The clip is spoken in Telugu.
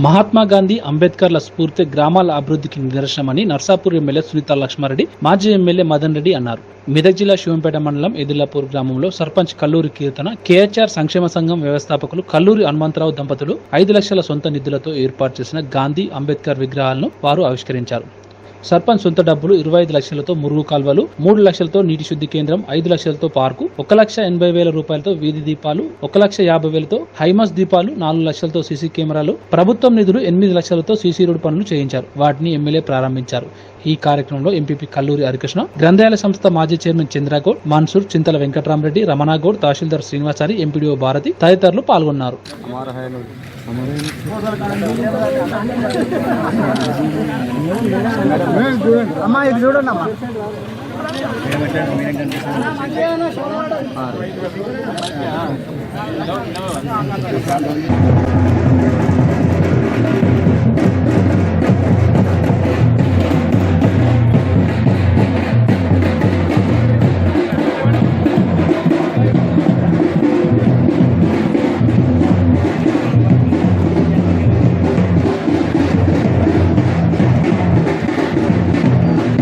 మహాత్మా గాంధీ అంబేద్కర్ల స్ఫూర్తి గ్రామాల అభివృద్ధికి నిదర్శనమని నర్సాపూర్ ఎమ్మెల్యే సునీత లక్ష్మారెడ్డి మాజీ ఎమ్మెల్యే మదన్ రెడ్డి అన్నారు. మెదక్ జిల్లా శివంపేట మండలం ఎదిలాపూర్ గ్రామంలో సర్పంచ్ కల్లూరి కీర్తన కేహెచ్ఆర్ సంక్షేమ సంఘం వ్యవస్థాపకులు కల్లూరి హనుమంతరావు దంపతులు ఐదు లక్షల సొంత నిధులతో ఏర్పాటు చేసిన గాంధీ అంబేద్కర్ విగ్రహాలను వారు ఆవిష్కరించారు. సర్పంచ్ సొంత డబ్బులు ఇరవై ఐదు లక్షలతో మురుగు కాల్వలు మూడు లక్షలతో నీటి శుద్ధి కేంద్రం ఐదు లక్షలతో పార్కు ఒక లక్ష ఎనభై వేల రూపాయలతో వీధి దీపాలు ఒక లక్ష యాభై వేలతో హైమాస్ దీపాలు నాలుగు లక్షలతో సీసీ కెమెరాలు ప్రభుత్వం నిధులు ఎనిమిది లక్షలతో సీసీ రోడ్ పనులు చేయించారు. వాటిని ఎమ్మెల్యే ప్రారంభించారు. ఈ కార్యక్రమంలో ఎంపీపీ కల్లూరి హరికృష్ణ గ్రంథాలయ సంస్థ మాజీ చైర్మన్ చంద్రగౌడ్ మాన్సూర్ చింతల వెంకటరామరెడ్డి రమణాగౌడ్ తహసీల్దార్ శ్రీనివాసారి ఎంపీడీఓ భారతి తదితరులు పాల్గొన్నారు. అమ్మా ఇది చూడండి అమ్మా మధ్యాహ్నం